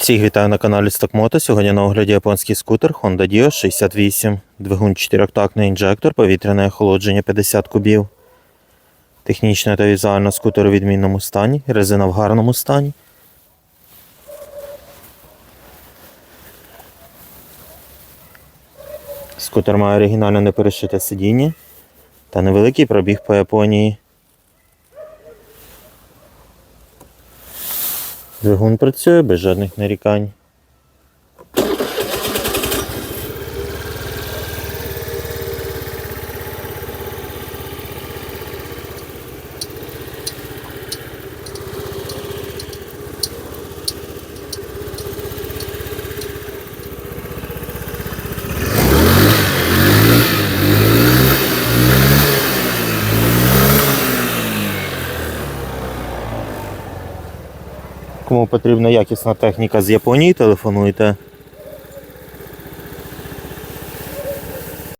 Всіх вітаю на каналі Стокмото. Сьогодні на огляді японський скутер Honda Dio 68. Двигун 4-тактний інжектор, повітряне охолодження 50 кубів. Технічно та візуально скутер у відмінному стані, резина в гарному стані. Скутер має оригінально неперешите сидіння та невеликий пробіг по Японії. Двигун працює без жодних нарікань. Кому потрібна якісна техніка з Японії, телефонуйте